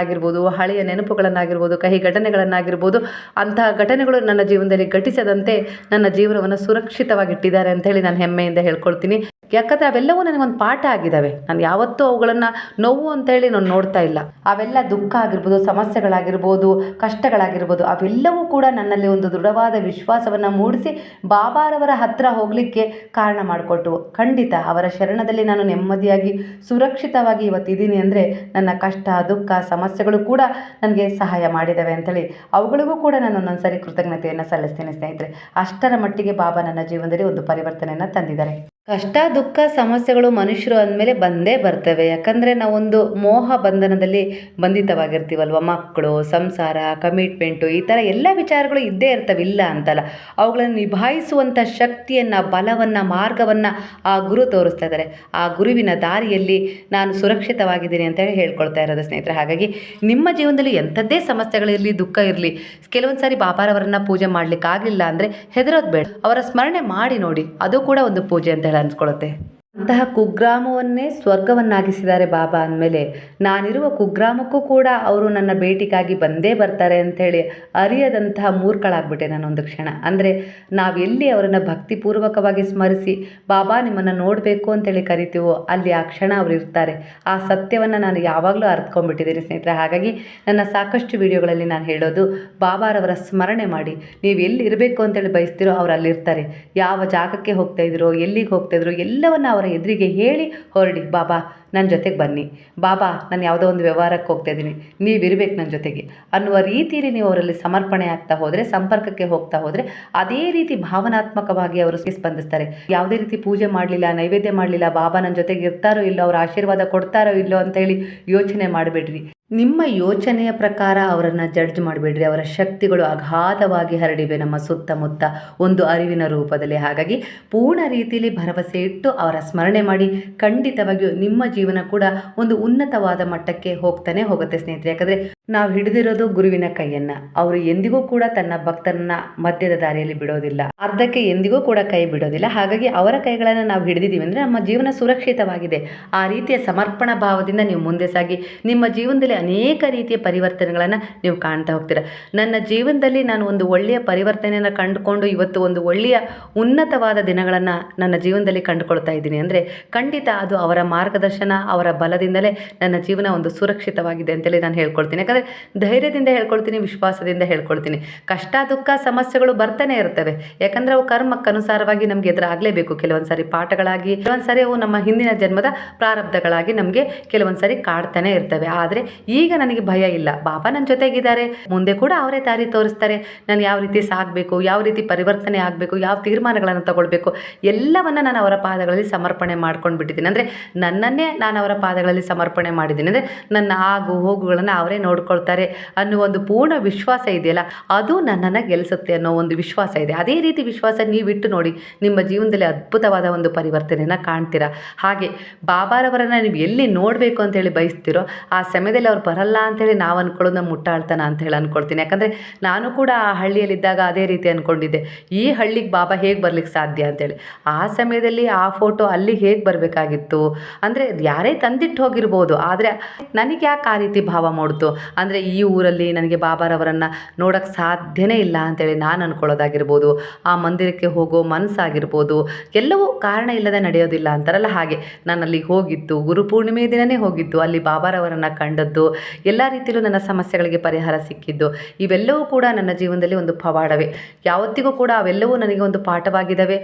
ದುಃಖಗಳನ್ನಾಗಿರ್ಬೋದು ಹಳೆಯ ನೆನಪುಗಳನ್ನಾಗಿರ್ಬೋದು, ಕಹಿ ಘಟನೆಗಳನ್ನಾಗಿರ್ಬೋದು, ಅಂತಹ ಘಟನೆಗಳು ನನ್ನ ಜೀವನದಲ್ಲಿ ಘಟಿಸದಂತೆ ನನ್ನ ಜೀವನವನ್ನು ಸುರಕ್ಷಿತವಾಗಿಟ್ಟಿದ್ದಾರೆ ಅಂತ ಹೇಳಿ ನಾನು ಹೆಮ್ಮೆಯಿಂದ ಹೇಳ್ಕೊಳ್ತೀನಿ. ಯಾಕಂದರೆ ಅವೆಲ್ಲವೂ ನನಗೊಂದು ಪಾಠ ಆಗಿದ್ದಾವೆ. ನಾನು ಯಾವತ್ತೂ ಅವುಗಳನ್ನು ನೋವು ಅಂತೇಳಿ ನಾನು ನೋಡ್ತಾ ಇಲ್ಲ. ಅವೆಲ್ಲ ದುಃಖ ಆಗಿರ್ಬೋದು, ಸಮಸ್ಯೆಗಳಾಗಿರ್ಬೋದು, ಕಷ್ಟಗಳಾಗಿರ್ಬೋದು, ಅವೆಲ್ಲವೂ ಕೂಡ ನನ್ನಲ್ಲಿ ಒಂದು ದೃಢವಾದ ವಿಶ್ವಾಸವನ್ನು ಮೂಡಿಸಿ ಬಾಬಾರವರ ಹತ್ತಿರ ಹೋಗಲಿಕ್ಕೆ ಕಾರಣ ಮಾಡಿಕೊಟ್ಟು ಖಂಡಿತ ಅವರ ಶರಣದಲ್ಲಿ ನಾನು ನೆಮ್ಮದಿಯಾಗಿ, ಸುರಕ್ಷಿತವಾಗಿ ಇವತ್ತಿದ್ದೀನಿ ಅಂದರೆ ನನ್ನ ಕಷ್ಟ, ದುಃಖ, ಸಮಸ್ಯೆಗಳು ಕೂಡ ನನಗೆ ಸಹಾಯ ಮಾಡಿದ್ದಾವೆ ಅಂತೇಳಿ ಅವುಗಳಿಗೂ ಕೂಡ ನಾನು ಒಂದೊಂದು ಸರಿ ಕೃತಜ್ಞತೆಯನ್ನು ಸಲ್ಲಿಸ್ತೀನಿ ಸ್ನೇಹಿತರೆ. ಅಷ್ಟರ ಮಟ್ಟಿಗೆ ಬಾಬಾ ನನ್ನ ಜೀವನದಲ್ಲಿ ಒಂದು ಪರಿವರ್ತನೆಯನ್ನು ತಂದಿದ್ದಾರೆ. ಕಷ್ಟ, ದುಃಖ, ಸಮಸ್ಯೆಗಳು ಮನುಷ್ಯರು ಅಂದಮೇಲೆ ಬಂದೇ ಬರ್ತವೆ. ಯಾಕಂದರೆ ನಾವೊಂದು ಮೋಹ ಬಂಧನದಲ್ಲಿ ಬಂಧಿತವಾಗಿರ್ತೀವಲ್ವ? ಮಕ್ಕಳು, ಸಂಸಾರ ಕಮಿಟ್ಮೆಂಟು ಈ ಥರ ಎಲ್ಲ ವಿಚಾರಗಳು ಇದ್ದೇ ಇರ್ತವೆ. ಇಲ್ಲ ಅಂತಲ್ಲ. ಅವುಗಳನ್ನು ನಿಭಾಯಿಸುವಂಥ ಶಕ್ತಿಯನ್ನು, ಬಲವನ್ನು, ಮಾರ್ಗವನ್ನು ಆ ಗುರು ತೋರಿಸ್ತಾ ಇದ್ದಾರೆ. ಆ ಗುರುವಿನ ದಾರಿಯಲ್ಲಿ ನಾನು ಸುರಕ್ಷಿತವಾಗಿದ್ದೀನಿ ಅಂತೇಳಿ ಹೇಳ್ಕೊಳ್ತಾ ಇರೋದು ಸ್ನೇಹಿತರೆ. ಹಾಗಾಗಿ ನಿಮ್ಮ ಜೀವನದಲ್ಲಿ ಎಂಥದ್ದೇ ಸಮಸ್ಯೆಗಳಿರಲಿ ದುಃಖ ಇರಲಿ, ಕೆಲವೊಂದು ಸಾರಿ ಬಾಬಾರವರನ್ನು ಪೂಜೆ ಮಾಡಲಿಕ್ಕಾಗಲಿಲ್ಲ ಅಂದರೆ ಹೆದರೋದು ಬೇಡ. ಅವರ ಸ್ಮರಣೆ ಮಾಡಿ ನೋಡಿ. ಅದು ಕೂಡ ಒಂದು ಪೂಜೆ ಅಂತ ಅನ್ಸ್ಕೊಳ್ಳುತ್ತೆ ಅಂತಹ ಕುಗ್ರಾಮವನ್ನೇ ಸ್ವರ್ಗವನ್ನಾಗಿಸಿದ್ದಾರೆ ಬಾಬಾ ಅಂದಮೇಲೆ, ನಾನಿರುವ ಕುಗ್ರಾಮಕ್ಕೂ ಕೂಡ ಅವರು ನನ್ನ ಭೇಟಿಗಾಗಿ ಬಂದೇ ಬರ್ತಾರೆ ಅಂಥೇಳಿ ಅರಿಯದಂತಹ ಮೂರ್ಖಳಾಗ್ಬಿಟ್ಟೆ ನಾನೊಂದು ಕ್ಷಣ. ಅಂದರೆ ನಾವೆಲ್ಲಿ ಅವರನ್ನು ಭಕ್ತಿಪೂರ್ವಕವಾಗಿ ಸ್ಮರಿಸಿ, ಬಾಬಾ, ನಿಮ್ಮನ್ನು ನೋಡಬೇಕು ಅಂತೇಳಿ ಕರಿತೀವೋ, ಅಲ್ಲಿ ಆ ಕ್ಷಣ ಅವರು ಇರ್ತಾರೆ. ಆ ಸತ್ಯವನ್ನು ನಾನು ಯಾವಾಗಲೂ ಅರ್ತ್ಕೊಂಡ್ಬಿಟ್ಟಿದ್ದೀನಿ ಸ್ನೇಹಿತರೆ. ಹಾಗಾಗಿ ನನ್ನ ಸಾಕಷ್ಟು ವಿಡಿಯೋಗಳಲ್ಲಿ ನಾನು ಹೇಳೋದು, ಬಾಬಾರವರ ಸ್ಮರಣೆ ಮಾಡಿ. ನೀವು ಎಲ್ಲಿ ಇರಬೇಕು ಅಂತೇಳಿ ಬಯಸ್ತಿರೋ ಅವರು ಅಲ್ಲಿರ್ತಾರೆ. ಯಾವ ಜಾಗಕ್ಕೆ ಹೋಗ್ತಾ ಇದ್ರೋ ಎಲ್ಲಿಗೆ ಹೋಗ್ತಾ ಇದ್ರೋ, ಎಲ್ಲವನ್ನು ಅವರ ಎದುರಿಗೆ ಹೇಳಿ ಹೊರಡಿ ಬಾಬಾ ನನ್ನ ಜೊತೆಗೆ ಬನ್ನಿ. ಬಾಬಾ, ನಾನು ಯಾವುದೋ ಒಂದು ವ್ಯವಹಾರಕ್ಕೆ ಹೋಗ್ತಾ ಇದ್ದೀನಿ ಇರಬೇಕು ನನ್ನ ಜೊತೆಗೆ. ಅನ್ನುವ ರೀತಿಯಲ್ಲಿ ನೀವು ಅವರಲ್ಲಿ ಸಮರ್ಪಣೆ ಆಗ್ತಾ ಹೋದರೆ, ಸಂಪರ್ಕಕ್ಕೆ ಹೋಗ್ತಾ ಹೋದರೆ, ಅದೇ ರೀತಿ ಭಾವನಾತ್ಮಕವಾಗಿ ಅವರು ಸ್ಪಂದಿಸ್ತಾರೆ. ಯಾವುದೇ ರೀತಿ ಪೂಜೆ ಮಾಡಲಿಲ್ಲ, ನೈವೇದ್ಯ ಮಾಡಲಿಲ್ಲ, ಬಾಬಾ ನನ್ನ ಜೊತೆಗೆ ಇರ್ತಾರೋ ಇಲ್ಲೋ, ಅವ್ರ ಆಶೀರ್ವಾದ ಕೊಡ್ತಾರೋ ಇಲ್ಲೋ ಅಂತೇಳಿ ಯೋಚನೆ ಮಾಡಬೇಡ್ರಿ. ನಿಮ್ಮ ಯೋಚನೆಯ ಪ್ರಕಾರ ಅವರನ್ನು ಜಡ್ಜ್ ಮಾಡಬೇಡ್ರಿ. ಅವರ ಶಕ್ತಿಗಳು ಅಗಾಧವಾಗಿ ಹರಡಿವೆ ನಮ್ಮ ಸುತ್ತಮುತ್ತ ಒಂದು ಅರಿವಿನ ರೂಪದಲ್ಲಿ. ಹಾಗಾಗಿ ಪೂರ್ಣ ರೀತಿಯಲ್ಲಿ ಭರವಸೆ ಇಟ್ಟು ಅವರ ಸ್ಮರಣೆ ಮಾಡಿ ಖಂಡಿತವಾಗಿಯೂ ನಿಮ್ಮ ಜೀವನ ಕೂಡ ಒಂದು ಉನ್ನತವಾದ ಮಟ್ಟಕ್ಕೆ ಹೋಗ್ತಾನೆ ಹೋಗುತ್ತೆ ಸ್ನೇಹಿತರೆ. ಯಾಕಂದರೆ ನಾವು ಹಿಡಿದಿರೋದು ಗುರುವಿನ ಕೈಯನ್ನು. ಅವರು ಎಂದಿಗೂ ಕೂಡ ತನ್ನ ಭಕ್ತರನ್ನ ಮಧ್ಯದ ದಾರಿಯಲ್ಲಿ ಬಿಡೋದಿಲ್ಲ. ಅರ್ಧಕ್ಕೆ ಎಂದಿಗೂ ಕೂಡ ಕೈ ಬಿಡೋದಿಲ್ಲ. ಹಾಗಾಗಿ ಅವರ ಕೈಗಳನ್ನು ನಾವು ಹಿಡಿದಿದ್ದೀವಿ ಅಂದರೆ ನಮ್ಮ ಜೀವನ ಸುರಕ್ಷಿತವಾಗಿದೆ. ಆ ರೀತಿಯ ಸಮರ್ಪಣಾ ಭಾವದಿಂದ ನೀವು ಮುಂದೆ ಸಾಗಿ, ನಿಮ್ಮ ಜೀವನದಲ್ಲಿ ಅನೇಕ ರೀತಿಯ ಪರಿವರ್ತನೆಗಳನ್ನು ನೀವು ಕಾಣ್ತಾ ಹೋಗ್ತೀರ. ನನ್ನ ಜೀವನದಲ್ಲಿ ನಾನು ಒಂದು ಒಳ್ಳೆಯ ಪರಿವರ್ತನೆಯನ್ನು ಕಂಡುಕೊಂಡು ಇವತ್ತು ಒಂದು ಒಳ್ಳೆಯ ಉನ್ನತವಾದ ದಿನಗಳನ್ನು ನನ್ನ ಜೀವನದಲ್ಲಿ ಕಂಡುಕೊಳ್ತಾ ಇದ್ದೀನಿ. ಅಂದರೆ ಖಂಡಿತ ಅದು ಅವರ ಮಾರ್ಗದರ್ಶನ ಅವರ ಬಲದಿಂದಲೇ ನನ್ನ ಜೀವನ ಒಂದು ಸುರಕ್ಷಿತವಾಗಿದೆ ಅಂತೇಳಿ ನಾನು ಹೇಳ್ಕೊಳ್ತೀನಿ. ಯಾಕಂದರೆ ಧೈರ್ಯದಿಂದ ಹೇಳ್ಕೊಳ್ತೀನಿ, ವಿಶ್ವಾಸದಿಂದ ಹೇಳ್ಕೊಳ್ತೀನಿ. ಕಷ್ಟ, ದುಃಖ, ಸಮಸ್ಯೆಗಳು ಬರ್ತಾನೆ ಇರ್ತವೆ. ಯಾಕಂದರೆ ಅವು ಕರ್ಮಕ್ಕನುಸಾರವಾಗಿ ನಮಗೆ ಎದುರಾಗಲೇಬೇಕು. ಕೆಲವೊಂದು ಸಾರಿ ಪಾಠಗಳಾಗಿ, ಕೆಲವೊಂದು ಸಾರಿ ಅವು ನಮ್ಮ ಹಿಂದಿನ ಜನ್ಮದ ಪ್ರಾರಬ್ಧಗಳಾಗಿ ನಮಗೆ ಕೆಲವೊಂದು ಸಾರಿ ಕಾಡ್ತಾನೆ ಇರ್ತವೆ. ಆದರೆ ಈಗ ನನಗೆ ಭಯ ಇಲ್ಲ. ಬಾಬಾ ನನ್ನ ಜೊತೆಗಿದ್ದಾರೆ. ಮುಂದೆ ಕೂಡ ಅವರೇ ದಾರಿ ತೋರಿಸ್ತಾರೆ. ನಾನು ಯಾವ ರೀತಿ ಸಾಗಬೇಕು, ಯಾವ ರೀತಿ ಪರಿವರ್ತನೆ ಆಗಬೇಕು, ಯಾವ ತೀರ್ಮಾನಗಳನ್ನು ತಗೊಳ್ಬೇಕು, ಎಲ್ಲವನ್ನು ನಾನು ಅವರ ಪಾದಗಳಲ್ಲಿ ಸಮರ್ಪಣೆ ಮಾಡ್ಕೊಂಡು ಬಿಟ್ಟಿದ್ದೀನಿ ಅಂದರೆ ನನ್ನನ್ನೇ ನಾನು ಅವರ ಪಾದಗಳಲ್ಲಿ ಸಮರ್ಪಣೆ ಮಾಡಿದ್ದೀನಿ. ಅಂದರೆ ನನ್ನ ಆಗು ಹೋಗುಗಳನ್ನು ಅವರೇ ನೋಡ್ಕೊಳ್ತಾರೆ ಅನ್ನೋ ಒಂದು ಪೂರ್ಣ ವಿಶ್ವಾಸ ಇದೆಯಲ್ಲ, ಅದು ನನ್ನನ್ನು ಗೆಲ್ಲಿಸುತ್ತೆ ಅನ್ನೋ ಒಂದು ವಿಶ್ವಾಸ ಇದೆ. ಅದೇ ರೀತಿ ವಿಶ್ವಾಸ ನೀವಿಟ್ಟು ನೋಡಿ ನಿಮ್ಮ ಜೀವನದಲ್ಲಿ ಅದ್ಭುತವಾದ ಒಂದು ಪರಿವರ್ತನೆಯನ್ನು ಕಾಣ್ತೀರಾ? ಹಾಗೆ ಬಾಬಾರವರನ್ನು ನೀವು ಎಲ್ಲಿ ನೋಡಬೇಕು ಅಂತೇಳಿ ಬಯಸ್ತಿರೋ, ಆ ಸಮಯದಲ್ಲಿ ಅವ್ರು ಬರಲ್ಲ ಅಂತೇಳಿ ನಾವು ಅಂದ್ಕೊಳ್ಳೋದನ್ನ ಮುಟ್ಟಾಳ್ತಾನ ಅಂತ ಹೇಳಿ ಅಂದ್ಕೊಳ್ತೀನಿ ಯಾಕಂದರೆ ನಾನು ಕೂಡ ಆ ಹಳ್ಳಿಯಲ್ಲಿದ್ದಾಗ ಅದೇ ರೀತಿ ಅಂದ್ಕೊಂಡಿದ್ದೆ ಈ ಹಳ್ಳಿಗೆ ಬಾಬಾ ಹೇಗೆ ಬರ್ಲಿಕ್ಕೆ ಸಾಧ್ಯ ಅಂತೇಳಿ ಆ ಸಮಯದಲ್ಲಿ ಆ ಫೋಟೋ ಅಲ್ಲಿ ಹೇಗೆ ಬರಬೇಕಾಗಿತ್ತು? ಅಂದರೆ ಯಾರೇ ತಂದಿಟ್ಟು ಹೋಗಿರ್ಬೋದು, ಆದರೆ ನನಗೆ ಯಾಕೆ ಆ ರೀತಿ ಭಾವ ಮೂಡ್ತು? ಅಂದರೆ ಈ ಊರಲ್ಲಿ ನನಗೆ ಬಾಬಾರವರನ್ನು ನೋಡೋಕ್ಕೆ ಸಾಧ್ಯನೇ ಇಲ್ಲ ಅಂತೇಳಿ ನಾನು ಅಂದ್ಕೊಳ್ಳೋದಾಗಿರ್ಬೋದು ಆ ಮಂದಿರಕ್ಕೆ ಹೋಗೋ ಮನಸ್ಸಾಗಿರ್ಬೋದು ಎಲ್ಲವೂ ಕಾರಣ ಇಲ್ಲದೆ ನಡೆಯೋದಿಲ್ಲ ಅಂತಾರಲ್ಲ ಹಾಗೆ. ನಾನು ಅಲ್ಲಿಗೆ ಹೋಗಿದ್ದು, ಗುರು ಪೂರ್ಣಿಮೆ ದಿನವೇ ಹೋಗಿದ್ದು, ಅಲ್ಲಿ ಬಾಬಾರವರನ್ನು ಕಂಡದ್ದು, ಎಲ್ಲ ರೀತಿಯಲ್ಲೂ ನನ್ನ ಸಮಸ್ಯೆಗಳಿಗೆ ಪರಿಹಾರ ಸಿಕ್ಕಿದ್ದು, ಇವೆಲ್ಲವೂ ಕೂಡ ನನ್ನ ಜೀವನದಲ್ಲಿ ಒಂದು ಪವಾಡವೇ. ಯಾವತ್ತಿಗೂ ಕೂಡ ಅವೆಲ್ಲವೂ ನನಗೆ ಒಂದು ಪಾಠವಾಗಿದ್ದಾವೆ.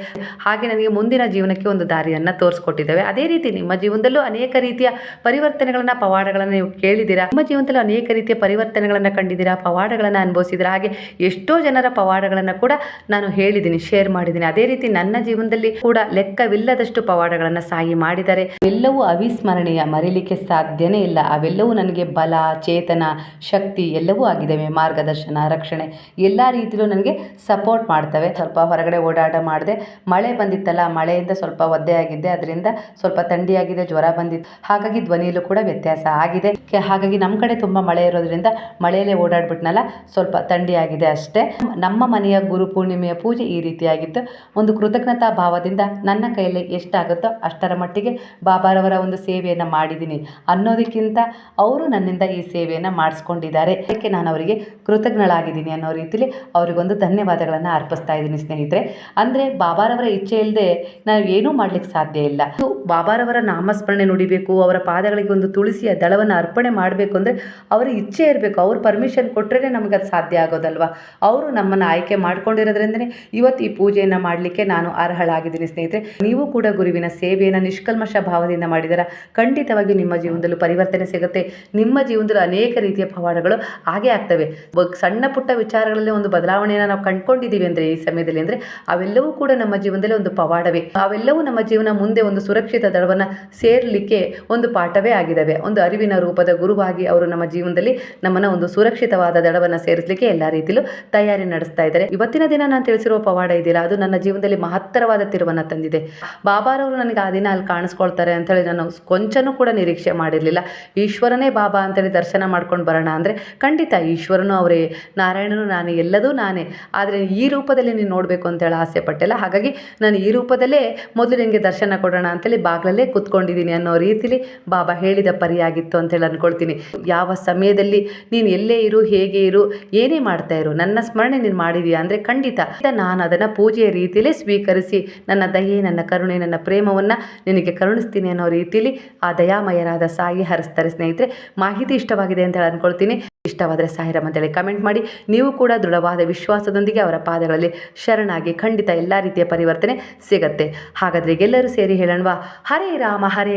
ಹಾಗೆ ನನಗೆ ಮುಂದಿನ ಜೀವನಕ್ಕೆ ಒಂದು ದಾರಿಯನ್ನು ತೋರಿಸ್ಕೊಟ್ಟಿದ್ದಾವೆ. ಅದೇ ರೀತಿ ನಿಮ್ಮ ಜೀವನದಲ್ಲೂ ಅನೇಕ ರೀತಿಯ ಪರಿವರ್ತನೆಗಳನ್ನ, ಪವಾಡಗಳನ್ನು ನೀವು ಕೇಳಿದ್ದೀರಾ? ನಿಮ್ಮ ಜೀವನದಲ್ಲಿ ಅನೇಕ ರೀತಿಯ ಪರಿವರ್ತನೆಗಳನ್ನು ಕಂಡಿದ್ದೀರಾ? ಪವಾಡಗಳನ್ನು ಅನುಭವಿಸಿದ್ರ ಹಾಗೆ ಎಷ್ಟೋ ಜನರ ಪವಾಡಗಳನ್ನು ಕೂಡ ನಾನು ಹೇಳಿದ್ದೀನಿ ಶೇರ್ ಮಾಡಿದ್ದೀನಿ. ಅದೇ ರೀತಿ ನನ್ನ ಜೀವನದಲ್ಲಿ ಕೂಡ ಲೆಕ್ಕವಿಲ್ಲದಷ್ಟು ಪವಾಡಗಳನ್ನು ಸಾಯಿ ಮಾಡಿದ್ದಾರೆ. ಎಲ್ಲವೂ ಅವಿಸ್ಮರಣೀಯ, ಮರೀಲಿಕ್ಕೆ ಸಾಧ್ಯನೇ ಇಲ್ಲ. ಅವೆಲ್ಲವೂ ನನಗೆ ಬಲ, ಚೇತನ, ಶಕ್ತಿ ಎಲ್ಲವೂ ಆಗಿದ್ದಾವೆ. ಮಾರ್ಗದರ್ಶನ, ರಕ್ಷಣೆ ಎಲ್ಲ ರೀತಿಯಲ್ಲೂ ನನಗೆ ಸಪೋರ್ಟ್ ಮಾಡ್ತವೆ. ಸ್ವಲ್ಪ ಹೊರಗಡೆ ಓಡಾಟ ಮಾಡಿದೆ, ಮಳೆ ಬಂದಿತ್ತಲ್ಲ, ಮಳೆಯಿಂದ ಸ್ವಲ್ಪ ಒದ್ದೆ ಆಗಿದ್ದೆ ಅದರಿಂದ ಸ್ವಲ್ಪ ಥಂಡಿಯಾಗಿದೆ, ಜ್ವರ ಬಂದಿತ್ತು. ಹಾಗಾಗಿ ಧ್ವನಿಯಲ್ಲೂ ಕೂಡ ವ್ಯತ್ಯಾಸ ಆಗಿದೆ. ಹಾಗಾಗಿ ನಮ್ಮ ಕಡೆ ತುಂಬ ಮಳೆ ಇರೋದ್ರಿಂದ ಮಳೆಯಲ್ಲೇ ಓಡಾಡ್ಬಿಟ್ನಲ್ಲ, ಸ್ವಲ್ಪ ಥಂಡಿಯಾಗಿದೆ ಅಷ್ಟೇ. ನಮ್ಮ ಮನೆಯ ಗುರು ಪೂರ್ಣಿಮೆಯ ಪೂಜೆ ಈ ರೀತಿಯಾಗಿತ್ತು. ಒಂದು ಕೃತಜ್ಞತಾ ಭಾವದಿಂದ ನನ್ನ ಕೈಯಲ್ಲಿ ಎಷ್ಟಾಗುತ್ತೋ ಅಷ್ಟರ ಮಟ್ಟಿಗೆ ಬಾಬಾರವರ ಒಂದು ಸೇವೆಯನ್ನು ಮಾಡಿದ್ದೀನಿ ಅನ್ನೋದಕ್ಕಿಂತ ಅವರು ನನ್ನಿಂದ ಈ ಸೇವೆಯನ್ನು ಮಾಡಿಸ್ಕೊಂಡಿದ್ದಾರೆ. ಅದಕ್ಕೆ ನಾನು ಅವರಿಗೆ ಕೃತಜ್ಞಳಾಗಿದ್ದೀನಿ ಅನ್ನೋ ರೀತಿಯಲ್ಲಿ ಅವರಿಗೊಂದು ಧನ್ಯವಾದಗಳನ್ನು ಅರ್ಪಿಸ್ತಾ ಇದ್ದೀನಿ ಸ್ನೇಹಿತರೆ. ಅಂದರೆ ಬಾಬಾರವರ ಇಚ್ಛೆ ಇಲ್ಲದೆ ನಾವು ಏನೂ ಮಾಡಲಿಕ್ಕೆ ಸಾಧ್ಯ ಇಲ್ಲ. ಬಾಬಾರವರ ನಾಮಸ್ಮರಣೆ ನುಡಿಬೇಕು, ಅವರ ಪಾದಗಳಿಗೆ ಒಂದು ತುಳಸಿಯ ದಳವನ್ನು ಅರ್ಪಣೆ ಮಾಡಬೇಕು ಅಂದರೆ ಅವರ ಇಚ್ಛೆ ಇರಬೇಕು. ಅವ್ರ ಪರ್ಮಿಷನ್ ಕೊಟ್ಟರೆ ನಮಗೆ ಅದು ಸಾಧ್ಯ ಆಗೋದಲ್ವಾ? ಅವರು ನಮ್ಮನ್ನು ಆಯ್ಕೆ ಮಾಡ್ಕೊಂಡಿರೋದ್ರಿಂದನೇ ಇವತ್ತು ಈ ಪೂಜೆಯನ್ನು ಮಾಡಲಿಕ್ಕೆ ನಾನು ಅರ್ಹಳಾಗಿದ್ದೀನಿ ಸ್ನೇಹಿತರೆ. ನೀವು ಕೂಡ ಗುರುವಿನ ಸೇವೆಯನ್ನು ನಿಷ್ಕಲ್ಮಶ ಭಾವದಿಂದ ಮಾಡಿದರೆ ಖಂಡಿತವಾಗಿ ನಿಮ್ಮ ಜೀವನದಲ್ಲೂ ಪರಿವರ್ತನೆ ಸಿಗುತ್ತೆ. ನಿಮ್ಮ ಜೀವನದಲ್ಲಿ ಅನೇಕ ರೀತಿಯ ಪವಾಡಗಳು ಹಾಗೆ ಆಗ್ತವೆ. ಸಣ್ಣ ಪುಟ್ಟ ವಿಚಾರಗಳಲ್ಲಿ ಒಂದು ಬದಲಾವಣೆಯನ್ನು ನಾವು ಕಂಡುಕೊಂಡಿದ್ದೀವಿ ಅಂದರೆ ಈ ಸಮಯದಲ್ಲಿ ಅಂದರೆ ಅವೆಲ್ಲವೂ ಕೂಡ ನಮ್ಮ ಜೀವನದಲ್ಲಿ ಒಂದು ಪವಾಡವೇ. ಅವೆಲ್ಲವೂ ನಮ್ಮ ಜೀವನ ಮುಂದೆ ಒಂದು ಸುರಕ್ಷಿತ ದಳವನ್ನು ಸೇರಲಿಕ್ಕೆ ಒಂದು ಪಾಠವೇ ಆಗಿದ್ದಾವೆ. ಒಂದು ಅರಿವಿನ ರೂಪದ ಗುರುವಾಗಿ ಅವರು ನಮ್ಮ ಜೀವನದಲ್ಲಿ ನಮ್ಮನ್ನು ಒಂದು ಸುರಕ್ಷಿತವಾದ ದಡವನ್ನು ಸೇರಿಸಲಿಕ್ಕೆ ಎಲ್ಲ ರೀತಿಯಲ್ಲೂ ತಯಾರಿ ನಡೆಸ್ತಾ ಇದ್ದಾರೆ. ಇವತ್ತಿನ ದಿನ ನಾನು ತಿಳಿಸಿರುವ ಪವಾಡ ಇದೆಯಲ್ಲ, ಅದು ನನ್ನ ಜೀವನದಲ್ಲಿ ಮಹತ್ತರವಾದ ತಿರುವನ್ನು ತಂದಿದೆ. ಬಾಬಾರವರು ನನಗೆ ಆ ದಿನ ಅಲ್ಲಿ ಕಾಣಿಸ್ಕೊಳ್ತಾರೆ ಅಂತೇಳಿ ನಾನು ಕೊಂಚನೂ ಕೂಡ ನಿರೀಕ್ಷೆ ಮಾಡಿರಲಿಲ್ಲ. ಈಶ್ವರನೇ ಬಾಬಾ ಅಂತೇಳಿ ದರ್ಶನ ಮಾಡ್ಕೊಂಡು ಬರೋಣ ಅಂದರೆ ಖಂಡಿತ ಈಶ್ವರನು, ಅವರೇ, ನಾರಾಯಣನು, ನಾನೇ, ಎಲ್ಲದೂ ನಾನೇ. ಆದರೆ ಈ ರೂಪದಲ್ಲಿ ನೀನು ನೋಡಬೇಕು ಅಂತೇಳಿ ಆಸೆ ಪಟ್ಟಿಲ್ಲ. ಹಾಗಾಗಿ ನಾನು ಈ ರೂಪದಲ್ಲೇ ಮೊದಲು ನಿನಗೆ ದರ್ಶನ ಕೊಡೋಣ ಅಂತೇಳಿ ಬಾಗಿಲಲ್ಲೇ ಕೂತ್ಕೊಂಡಿದ್ದೀನಿ ರೀತಿಲಿ ಬಾಬಾ ಹೇಳಿದ ಪರಿಯಾಗಿತ್ತು ಅಂತೇಳಿ ಅಂದ್ಕೊಳ್ತೀನಿ ಯಾವ ಸಮಯದಲ್ಲಿ ನೀನು ಎಲ್ಲೇ ಇರು, ಹೇಗೆ ಇರು, ಏನೇ ಮಾಡ್ತಾ ಇರು, ನನ್ನ ಸ್ಮರಣೆ ನೀನು ಮಾಡಿದೀಯಾ ಅಂದರೆ ಖಂಡಿತ. ನಾನು ಅದನ್ನು ಪೂಜೆಯ ರೀತಿಯಲ್ಲೇ ಸ್ವೀಕರಿಸಿ ನನ್ನ ದಯೆ, ನನ್ನ ಕರುಣೆ, ನನ್ನ ಪ್ರೇಮವನ್ನು ನಿನಗೆ ಕರುಣಿಸ್ತೀನಿ ಅನ್ನೋ ರೀತಿಯಲ್ಲಿ ಆ ದಯಾಮಯರಾದ ಸಾಯಿ ಹರಿಸ್ತಾರೆ ಸ್ನೇಹಿತರೆ. ಮಾಹಿತಿ ಇಷ್ಟವಾಗಿದೆ ಅಂತ ಹೇಳಿ ಅಂದ್ಕೊಳ್ತೀನಿ ಇಷ್ಟವಾದರೆ ಸಾಯಿರಾಮ್ ಅಂತೇಳಿ ಕಮೆಂಟ್ ಮಾಡಿ. ನೀವು ಕೂಡ ದೃಢವಾದ ವಿಶ್ವಾಸದೊಂದಿಗೆ ಅವರ ಪಾದಗಳಲ್ಲಿ ಶರಣಾಗಿ ಖಂಡಿತ ಎಲ್ಲ ರೀತಿಯ ಪರಿವರ್ತನೆ ಸಿಗತ್ತೆ. ಹಾಗಾದರೆ ಎಲ್ಲರೂ ಸೇರಿ ಹೇಳೋಣವಾ? ಹರೇ ರಾಮ, ಹರೇ